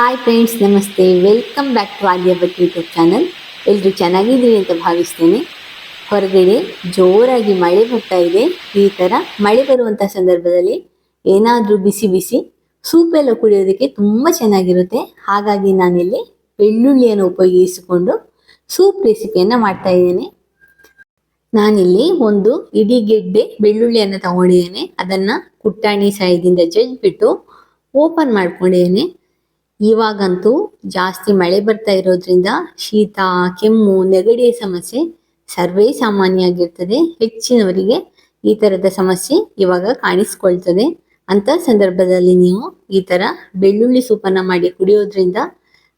Hi friends ನಮಸ್ತೆ. Welcome back to Aadya Bhat YouTube channel ಎಲ್ಲರೂ ಚೆನ್ನಾಗಿದ್ದೀರಿ ಅಂತ ಭಾವಿಸ್ತೇನೆ. ಹೊರಗಡೆ ಜೋರಾಗಿ ಮಳೆ ಬರ್ತಾ ಇದೆ. ಈ ಥರ ಮಳೆ ಬರುವಂಥ ಸಂದರ್ಭದಲ್ಲಿ ಏನಾದರೂ ಬಿಸಿ ಬಿಸಿ ಸೂಪ್ ಎಲ್ಲ ಕುಡಿಯೋದಕ್ಕೆ ತುಂಬ ಚೆನ್ನಾಗಿರುತ್ತೆ. ಹಾಗಾಗಿ ನಾನಿಲ್ಲಿ ಬೆಳ್ಳುಳ್ಳಿಯನ್ನು ಉಪಯೋಗಿಸಿಕೊಂಡು ಸೂಪ್ ರೆಸಿಪಿಯನ್ನು ಮಾಡ್ತಾ ಇದ್ದೇನೆ. ನಾನಿಲ್ಲಿ ಒಂದು ಇಡೀ ಗೆಡ್ಡೆ ಬೆಳ್ಳುಳ್ಳಿಯನ್ನು ತಗೊಂಡಿದ್ದೇನೆ. ಅದನ್ನು ಕುಟ್ಟಾಣಿ ಸಹಾಯದಿಂದ ಜಜ್ಜಿಬಿಟ್ಟು ಓಪನ್ ಮಾಡ್ಕೊಂಡಿದ್ದೇನೆ. ಇವಾಗಂತೂ ಜಾಸ್ತಿ ಮಳೆ ಬರ್ತಾ ಇರೋದ್ರಿಂದ ಶೀತ, ಕೆಮ್ಮು, ನೆಗಡಿಯ ಸಮಸ್ಯೆ ಸರ್ವೇ ಸಾಮಾನ್ಯವಾಗಿರ್ತದೆ. ಹೆಚ್ಚಿನವರಿಗೆ ಈ ತರದ ಸಮಸ್ಯೆ ಇವಾಗ ಕಾಣಿಸ್ಕೊಳ್ತದೆ. ಅಂತ ಸಂದರ್ಭದಲ್ಲಿ ನೀವು ಈ ತರ ಬೆಳ್ಳುಳ್ಳಿ ಸೂಪನ್ನ ಮಾಡಿ ಕುಡಿಯೋದ್ರಿಂದ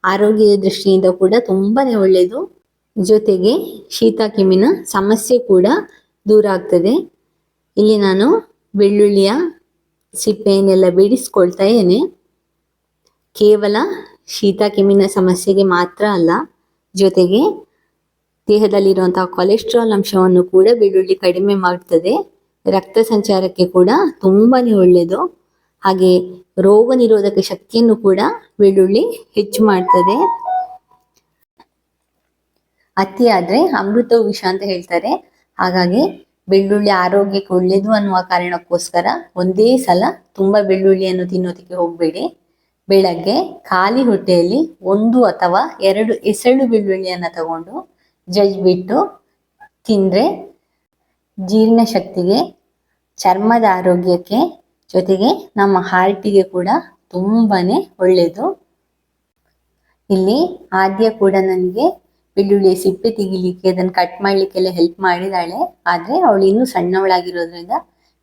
ಆರೋಗ್ಯದ ದೃಷ್ಟಿಯಿಂದ ಕೂಡ ತುಂಬಾನೇ ಒಳ್ಳೆಯದು ಜೊತೆಗೆ ಶೀತ, ಕೆಮ್ಮಿನ ಸಮಸ್ಯೆ ಕೂಡ ದೂರ ಆಗ್ತದೆ. ಇಲ್ಲಿ ನಾನು ಬೆಳ್ಳುಳ್ಳಿಯ ಸಿಪ್ಪೆಯನ್ನೆಲ್ಲ ಬಿಡಿಸ್ಕೊಳ್ತಾ ಇದ್ದೇನೆ. ಕೇವಲ ಶೀತ ಕೆಮ್ಮಿನ ಸಮಸ್ಯೆಗೆ ಮಾತ್ರ ಅಲ್ಲ, ಜೊತೆಗೆ ದೇಹದಲ್ಲಿರುವಂತಹ ಕೊಲೆಸ್ಟ್ರಾಲ್ ಅಂಶವನ್ನು ಕೂಡ ಬೆಳ್ಳುಳ್ಳಿ ಕಡಿಮೆ ಮಾಡ್ತದೆ. ರಕ್ತ ಸಂಚಾರಕ್ಕೆ ಕೂಡ ತುಂಬಾನೇ ಒಳ್ಳೆಯದು ಹಾಗೆ ರೋಗ ನಿರೋಧಕ ಶಕ್ತಿಯನ್ನು ಕೂಡ ಬೆಳ್ಳುಳ್ಳಿ ಹೆಚ್ಚು ಮಾಡ್ತದೆ. ಅತಿ ಆದ್ರೆ ಅಮೃತವು ವಿಷ ಅಂತ ಹೇಳ್ತಾರೆ. ಹಾಗಾಗಿ ಬೆಳ್ಳುಳ್ಳಿ ಆರೋಗ್ಯಕ್ಕೆ ಒಳ್ಳೇದು ಅನ್ನುವ ಕಾರಣಕ್ಕೋಸ್ಕರ ಒಂದೇ ಸಲ ತುಂಬಾ ಬೆಳ್ಳುಳ್ಳಿಯನ್ನು ತಿನ್ನೋದಕ್ಕೆ ಹೋಗ್ಬೇಡಿ. ಬೆಳಗ್ಗೆ ಖಾಲಿ ಹೊಟ್ಟೆಯಲ್ಲಿ ಒಂದು ಅಥವಾ ಎರಡು ಎಸಳು ಬೆಳ್ಳುಳ್ಳಿಯನ್ನು ತಗೊಂಡು ಜಜ್ಬಿಟ್ಟು ತಿಂದರೆ ಜೀರ್ಣಶಕ್ತಿಗೆ ಚರ್ಮದ ಆರೋಗ್ಯಕ್ಕೆ ಜೊತೆಗೆ ನಮ್ಮ ಹಾರ್ಟಿಗೆ ಕೂಡ ತುಂಬಾನೇ ಒಳ್ಳೆಯದು ಇಲ್ಲಿ ಆದ್ಯ ಕೂಡ ನನಗೆ ಬೆಳ್ಳುಳ್ಳಿ ಸಿಪ್ಪೆ ತೆಗಿಲಿಕ್ಕೆ, ಅದನ್ನ ಕಟ್ ಮಾಡಲಿಕ್ಕೆಲ್ಲ ಹೆಲ್ಪ್ ಮಾಡಿದಾಳೆ. ಆದ್ರೆ ಅವಳು ಇನ್ನೂ ಸಣ್ಣವಳಾಗಿರೋದ್ರಿಂದ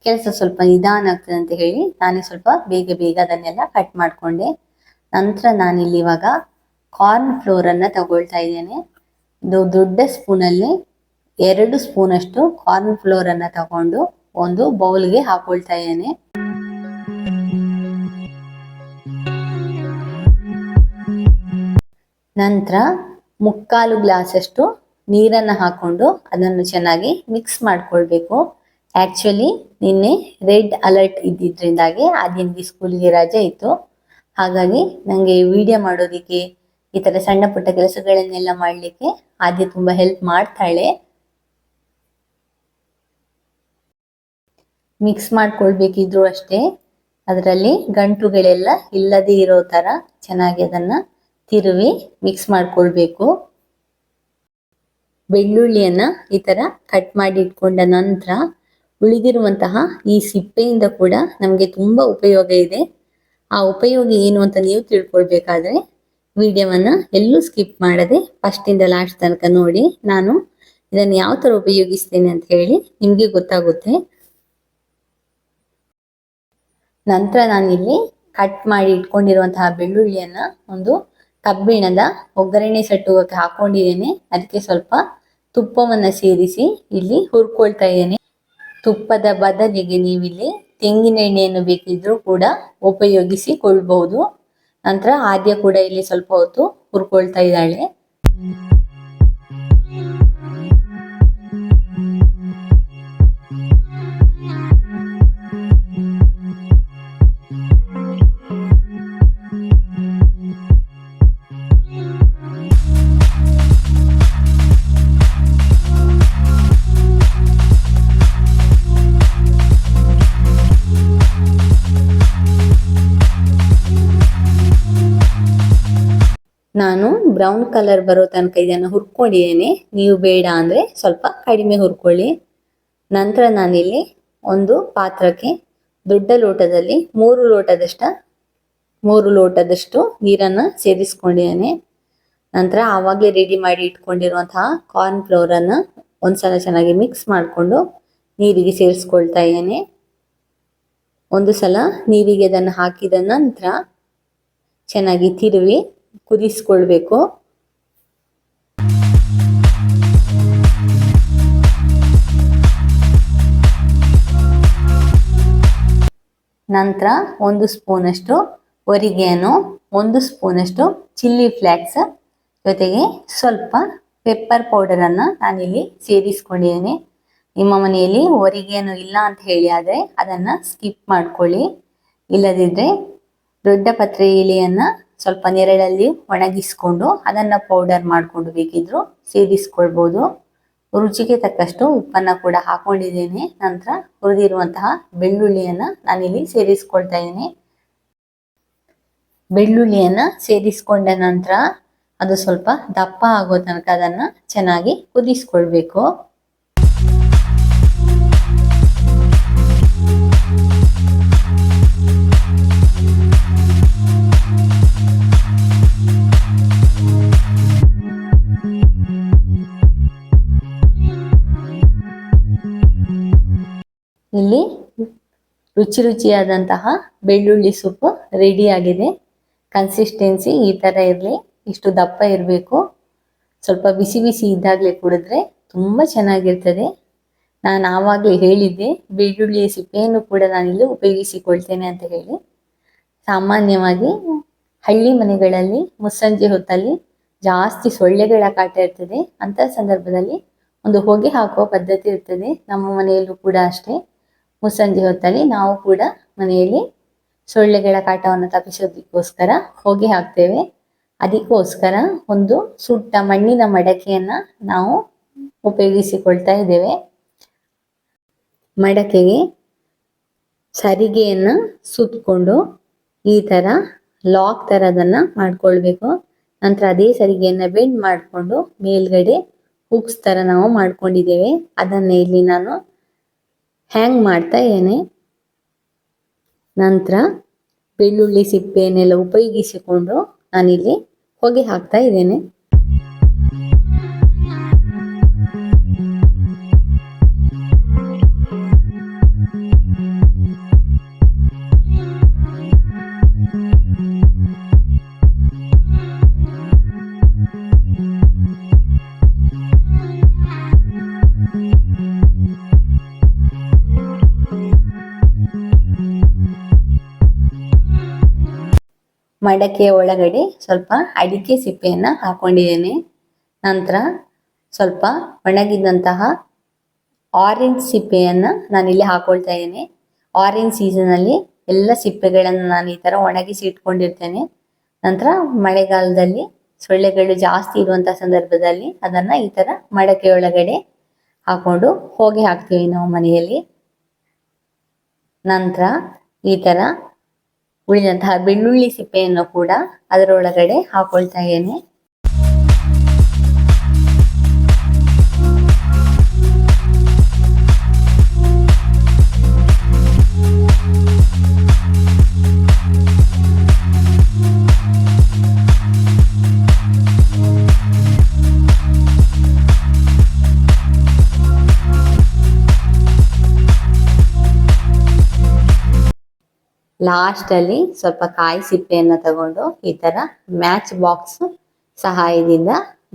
ಕೆಲಸ ಸ್ವಲ್ಪ ನಿಧಾನ ಆಗ್ತದೆ ಅಂತ ಹೇಳಿ ನಾನೇ ಸ್ವಲ್ಪ ಬೇಗ ಬೇಗ ಅದನ್ನೆಲ್ಲ ಕಟ್ ಮಾಡ್ಕೊಂಡೆ. ನಂತರ ನಾನಿಲ್ಲಿ ಇವಾಗ ಕಾರ್ನ್ ಫ್ಲೋರ್ ಅನ್ನ ತಗೊಳ್ತಾ ಇದ್ದೇನೆ. ಇದು ದೊಡ್ಡ ಸ್ಪೂನಲ್ಲಿ ಎರಡು ಸ್ಪೂನ್ ಅಷ್ಟು ಕಾರ್ನ್ ಫ್ಲೋರ್ ಅನ್ನ ತಗೊಂಡು ಒಂದು ಬೌಲ್ಗೆ ಹಾಕೊಳ್ತಾ ಇದ್ದೇನೆ. ನಂತರ ಮುಕ್ಕಾಲು ಗ್ಲಾಸಷ್ಟು ನೀರನ್ನ ಹಾಕೊಂಡು ಅದನ್ನು ಚೆನ್ನಾಗಿ ಮಿಕ್ಸ್ ಮಾಡ್ಕೊಳ್ಬೇಕು. ಆಕ್ಚುಲಿ ನಿನ್ನೆ ರೆಡ್ ಅಲರ್ಟ್ ಇದ್ದಿದ್ರಿಂದಾಗಿ ಆದ್ಯನಿಗೆ ಸ್ಕೂಲಿಗೆ ರಜೆ ಇತ್ತು. ಹಾಗಾಗಿ ನನಗೆ ವಿಡಿಯೋ ಮಾಡೋದಿಕ್ಕೆ, ಈ ತರ ಸಣ್ಣ ಪುಟ್ಟ ಕೆಲಸಗಳನ್ನೆಲ್ಲ ಮಾಡ್ಲಿಕ್ಕೆ ಆದ್ಯ ತುಂಬಾ ಹೆಲ್ಪ್ ಮಾಡ್ತಾಳೆ. ಮಿಕ್ಸ್ ಮಾಡ್ಕೊಳ್ಬೇಕಿದ್ರು ಅಷ್ಟೇ, ಅದರಲ್ಲಿ ಗಂಟುಗಳೆಲ್ಲ ಇಲ್ಲದೇ ಇರೋ ತರ ಚೆನ್ನಾಗಿ ಅದನ್ನ ತಿರುವಿ ಮಿಕ್ಸ್ ಮಾಡ್ಕೊಳ್ಬೇಕು. ಬೆಳ್ಳುಳ್ಳಿಯನ್ನ ಈ ತರ ಕಟ್ ಮಾಡಿ ಇಟ್ಕೊಂಡ ನಂತರ ಉಳಿದಿರುವಂತಹ ಈ ಸಿಪ್ಪೆಯಿಂದ ಕೂಡ ನಮಗೆ ತುಂಬಾ ಉಪಯೋಗ ಇದೆ. ಆ ಉಪಯೋಗ ಏನು ಅಂತ ನೀವು ತಿಳ್ಕೊಳ್ಬೇಕಾದ್ರೆ ವಿಡಿಯೋವನ್ನ ಎಲ್ಲೂ ಸ್ಕಿಪ್ ಮಾಡದೆ ಫಸ್ಟ್ ಇಂದ ಲಾಸ್ಟ್ ತನಕ ನೋಡಿ. ನಾನು ಇದನ್ನು ಯಾವ ತರ ಉಪಯೋಗಿಸ್ತೇನೆ ಅಂತ ಹೇಳಿ ನಿಮ್ಗೆ ಗೊತ್ತಾಗುತ್ತೆ. ನಂತರ ಇಲ್ಲಿ ಕಟ್ ಮಾಡಿ ಇಟ್ಕೊಂಡಿರುವಂತಹ ಬೆಳ್ಳುಳ್ಳಿಯನ್ನ ಒಂದು ಕಬ್ಬಿಣದ ಒಗ್ಗರಣೆ ಸಟ್ಟುವಕ್ಕೆ ಹಾಕೊಂಡಿದ್ದೇನೆ. ಅದಕ್ಕೆ ಸ್ವಲ್ಪ ತುಪ್ಪವನ್ನ ಸೇರಿಸಿ ಇಲ್ಲಿ ಹುರ್ಕೊಳ್ತಾ ಇದ್ದೇನೆ. ತುಪ್ಪದ ಬದಲಿಗೆ ನೀವಿಲ್ಲಿ ತೆಂಗಿನ ಎಣ್ಣೆಯನ್ನು ಬೇಕಿದ್ರೂ ಕೂಡ ಉಪಯೋಗಿಸಿಕೊಳ್ಬಹುದು. ನಂತರ ಆದ್ಯ ಕೂಡ ಇಲ್ಲಿ ಸ್ವಲ್ಪ ಹೊತ್ತು ಹುರ್ಕೊಳ್ತಾ ಇದ್ದಾಳೆ. ನಾನು ಬ್ರೌನ್ ಕಲರ್ ಬರೋ ತನಕ ಇದನ್ನು ಹುರ್ಕೊಂಡಿದ್ದೇನೆ. ನೀವು ಬೇಡ ಅಂದರೆ ಸ್ವಲ್ಪ ಕಡಿಮೆ ಹುರ್ಕೊಳ್ಳಿ. ನಂತರ ನಾನಿಲ್ಲಿ ಒಂದು ಪಾತ್ರಕ್ಕೆ ದೊಡ್ಡ ಲೋಟದಲ್ಲಿ ಮೂರು ಲೋಟದಷ್ಟು ಮೂರು ಲೋಟದಷ್ಟು ನೀರನ್ನು ಸೇರಿಸ್ಕೊಂಡಿದ್ದೇನೆ ನಂತರ ಆವಾಗಲೇ ರೆಡಿ ಮಾಡಿ ಇಟ್ಕೊಂಡಿರುವಂತಹ ಕಾರ್ನ್ ಫ್ಲೋರನ್ನು ಒಂದು ಒಂದ್ಸಲ ಚೆನ್ನಾಗಿ ಮಿಕ್ಸ್ ಮಾಡಿಕೊಂಡು ನೀರಿಗೆ ಸೇರಿಸ್ಕೊಳ್ತಾ ಇದ್ದೇನೆ. ಒಂದು ಸಲ ನೀರಿಗೆ ಅದನ್ನು ಹಾಕಿದ ನಂತರ ಚೆನ್ನಾಗಿ ತಿರುವಿ. ಕುದಿಸ್ಕೊಳ್ಬೇಕು. ನಂತರ ಒಂದು ಸ್ಪೂನಷ್ಟು ಒರಿಗೇನು ಒಂದು ಸ್ಪೂನಷ್ಟು ಚಿಲ್ಲಿ ಫ್ಲ್ಯಾಕ್ಸ್ ಜೊತೆಗೆ ಸ್ವಲ್ಪ ಪೆಪ್ಪರ್ ಪೌಡರನ್ನು ನಾನಿಲ್ಲಿ ಸೇರಿಸ್ಕೊಂಡಿದ್ದೇನೆ. ನಿಮ್ಮ ಮನೆಯಲ್ಲಿ ಒರಿಗೇನು ಇಲ್ಲ ಅಂತ ಹೇಳಿ ಆದರೆ ಅದನ್ನು ಸ್ಕಿಪ್ ಮಾಡ್ಕೊಳ್ಳಿ. ಇಲ್ಲದಿದ್ದರೆ ದೊಡ್ಡ ಪತ್ರೆ ಎಲೆಯನ್ನ ಸ್ವಲ್ಪ ನೆರಳಲ್ಲಿ ಒಣಗಿಸ್ಕೊಂಡು ಅದನ್ನ ಪೌಡರ್ ಮಾಡ್ಕೊಂಡು ಬೇಕಿದ್ರು ಸೇರಿಸ್ಕೊಳ್ಬೋದು ರುಚಿಗೆ ತಕ್ಕಷ್ಟು ಉಪ್ಪನ್ನ ಕೂಡ ಹಾಕೊಂಡಿದ್ದೇನೆ. ನಂತರ ಹುರಿದಿರುವಂತಹ ಬೆಳ್ಳುಳ್ಳಿಯನ್ನ ನಾನಿಲ್ಲಿ ಸೇರಿಸ್ಕೊಳ್ತಾ ಇದ್ದೀನಿ. ಬೆಳ್ಳುಳ್ಳಿಯನ್ನ ಸೇರಿಸ್ಕೊಂಡ ನಂತರ ಅದು ಸ್ವಲ್ಪ ದಪ್ಪ ಆಗೋ ತನಕ ಅದನ್ನ ಚೆನ್ನಾಗಿ ಕುದಿಸ್ಕೊಳ್ಬೇಕು. ಇಲ್ಲಿ ರುಚಿ ರುಚಿಯಾದಂತಹ ಬೆಳ್ಳುಳ್ಳಿ ಸೊಪ್ಪು ರೆಡಿ ಆಗಿದೆ. ಕನ್ಸಿಸ್ಟೆನ್ಸಿ ಈ ತರ ಇರಲಿ. ಇಷ್ಟು ದಪ್ಪ ಇರಬೇಕು. ಸ್ವಲ್ಪ ಬಿಸಿ ಬಿಸಿ ಇದ್ದಾಗಲೇ ಕುಡಿದ್ರೆ ತುಂಬ ಚೆನ್ನಾಗಿರ್ತದೆ. ನಾನು ಆವಾಗಲೇ ಹೇಳಿದ್ದೆ, ಬೆಳ್ಳುಳ್ಳಿ ಸಿಪ್ಪೆಯನ್ನು ಕೂಡ ನಾನಿಲ್ಲಿ ಉಪಯೋಗಿಸಿಕೊಳ್ತೇನೆ ಅಂತ ಹೇಳಿ. ಸಾಮಾನ್ಯವಾಗಿ ಹಳ್ಳಿ ಮನೆಗಳಲ್ಲಿ ಮುಸ್ಸಂಜೆ ಹೊತ್ತಲ್ಲಿ ಜಾಸ್ತಿ ಸೊಳ್ಳೆಗಳ ಕಾಟ ಇರ್ತದೆ. ಅಂತ ಸಂದರ್ಭದಲ್ಲಿ ಒಂದು ಹೊಗೆ ಹಾಕುವ ಪದ್ಧತಿ ಇರ್ತದೆ. ನಮ್ಮ ಮನೆಯಲ್ಲೂ ಕೂಡ ಅಷ್ಟೇ. ಮುಸ್ಸಂಜೆ ಹೊತ್ತಲ್ಲಿ ನಾವು ಕೂಡ ಮನೆಯಲ್ಲಿ ಸೊಳ್ಳೆಗಳ ಕಾಟವನ್ನು ತಪ್ಪಿಸೋದಕ್ಕೋಸ್ಕರ ಹೋಗಿ ಹಾಕ್ತೇವೆ. ಅದಕ್ಕೋಸ್ಕರ ಒಂದು ಸುಟ್ಟ ಮಣ್ಣಿನ ಮಡಕೆಯನ್ನ ನಾವು ಉಪಯೋಗಿಸಿಕೊಳ್ತಾ ಇದ್ದೇವೆ. ಮಡಕೆಗೆ ಸರಿಗೆಯನ್ನು ಸುತ್ತಕೊಂಡು ಈ ತರ ಲಾಕ್ ತರದನ್ನ ಮಾಡ್ಕೊಳ್ಬೇಕು. ನಂತರ ಅದೇ ಸರಿಗೆಯನ್ನು ಬೆಂಡ್ ಮಾಡಿಕೊಂಡು ಮೇಲ್ಗಡೆ ಹುಕ್ಸ್ ತರ ನಾವು ಮಾಡ್ಕೊಂಡಿದ್ದೇವೆ. ಅದನ್ನು ಇಲ್ಲಿ ನಾನು ಹ್ಯಾಂಗ್ ಮಾಡ್ತಾ ಇದ್ದೇನೆ ನಂತರ ಬೆಳ್ಳುಳ್ಳಿ ಸಿಪ್ಪೆಯನ್ನೆಲ್ಲ ಉಪಯೋಗಿಸಿಕೊಂಡು ನಾನಿಲ್ಲಿ ಹೊಗೆ ಹಾಕ್ತಾ ಇದ್ದೇನೆ. ಮಡಕೆಯ ಒಳಗಡೆ ಸ್ವಲ್ಪ ಅಡಿಕೆ ಸಿಪ್ಪೆಯನ್ನ ಹಾಕೊಂಡಿದ್ದೇನೆ. ನಂತರ ಸ್ವಲ್ಪ ಒಣಗಿದಂತಹ ಆರೆಂಜ್ ಸಿಪ್ಪೆಯನ್ನ ನಾನಿಲ್ಲಿ ಹಾಕೊಳ್ತಾ ಇದ್ದೇನೆ. ಆರೆಂಜ್ ಸೀಸನ್ ಅಲ್ಲಿ ಎಲ್ಲ ಸಿಪ್ಪೆಗಳನ್ನು ನಾನು ಈ ತರ ಒಣಗಿಸಿ ಇಟ್ಕೊಂಡಿರ್ತೇನೆ. ನಂತರ ಮಳೆಗಾಲದಲ್ಲಿ ಸೊಳ್ಳೆಗಳು ಜಾಸ್ತಿ ಇರುವಂತಹ ಸಂದರ್ಭದಲ್ಲಿ ಅದನ್ನ ಈ ತರ ಮಡಕೆಯೊಳಗಡೆ ಹಾಕೊಂಡು ಹೋಗಿ ಹಾಕ್ತೀವಿ ನಾವು ಮನೆಯಲ್ಲಿ. ನಂತರ ಈ ತರ ಉಳಿದಂತಹ ಬೆಳ್ಳುಳ್ಳಿ ಸಿಪ್ಪೆಯನ್ನು ಕೂಡ ಅದರೊಳಗಡೆ ಹಾಕೊಳ್ತಾ ಇದ್ದೇನೆ. ಲಾಸ್ಟ್ ಅಲ್ಲಿ ಸ್ವಲ್ಪ ಕಾಯಿ ಸಿಪ್ಪೆಯನ್ನ ತಗೊಂಡು ಈ ತರ ಮ್ಯಾಚ್ ಬಾಕ್ಸ್ ಸಹಾಯದಿಂದ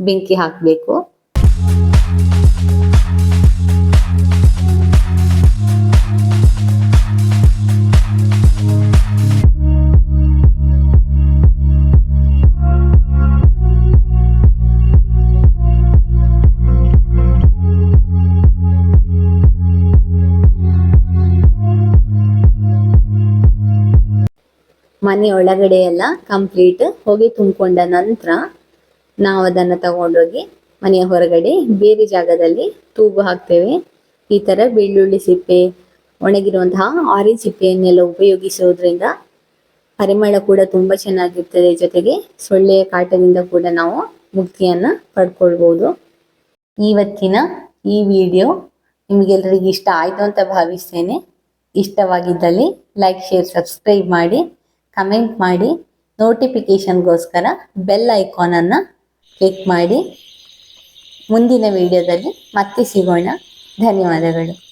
ಬೆಂಕಿ ಹಾಕಬೇಕು. ಮನೆ ಒಳಗಡೆ ಎಲ್ಲ ಕಂಪ್ಲೀಟ್ ಹೋಗಿ ತುಂಬಿಕೊಂಡ ನಂತರ ನಾವು ಅದನ್ನು ತಗೊಂಡೋಗಿ ಮನೆಯ ಹೊರಗಡೆ ಬೇರೆ ಜಾಗದಲ್ಲಿ ತೂಗು ಹಾಕ್ತೇವೆ. ಈ ಥರ ಬೆಳ್ಳುಳ್ಳಿ ಸಿಪ್ಪೆ, ಒಣಗಿರುವಂತಹ ಆರೆಂಜ್ ಸಿಪ್ಪೆಯನ್ನೆಲ್ಲ ಉಪಯೋಗಿಸೋದ್ರಿಂದ ಪರಿಮಳ ಕೂಡ ತುಂಬಾ ಚೆನ್ನಾಗಿರ್ತದೆ. ಜೊತೆಗೆ ಸೊಳ್ಳೆಯ ಕಾಟದಿಂದ ಕೂಡ ನಾವು ಮುಕ್ತಿಯನ್ನು ಪಡ್ಕೊಳ್ಬೋದು. ಇವತ್ತಿನ ಈ ವಿಡಿಯೋ ನಿಮಗೆಲ್ಲರಿಗೂ ಇಷ್ಟ ಆಯ್ತು ಅಂತ ಭಾವಿಸ್ತೇನೆ. ಇಷ್ಟವಾಗಿದ್ದಲ್ಲಿ ಲೈಕ್ ಶೇರ್ ಸಬ್ಸ್ಕ್ರೈಬ್ ಮಾಡಿ. ಕಮೆಂಟ್ ಮಾಡಿ. ನೋಟಿಫಿಕೇಶನ್ಗೋಸ್ಕರ ಬೆಲ್ ಐಕಾನನ್ನು ಕ್ಲಿಕ್ ಮಾಡಿ. ಮುಂದಿನ ವಿಡಿಯೋದಲ್ಲಿ ಮತ್ತೆ ಸಿಗೋಣ. ಧನ್ಯವಾದಗಳು.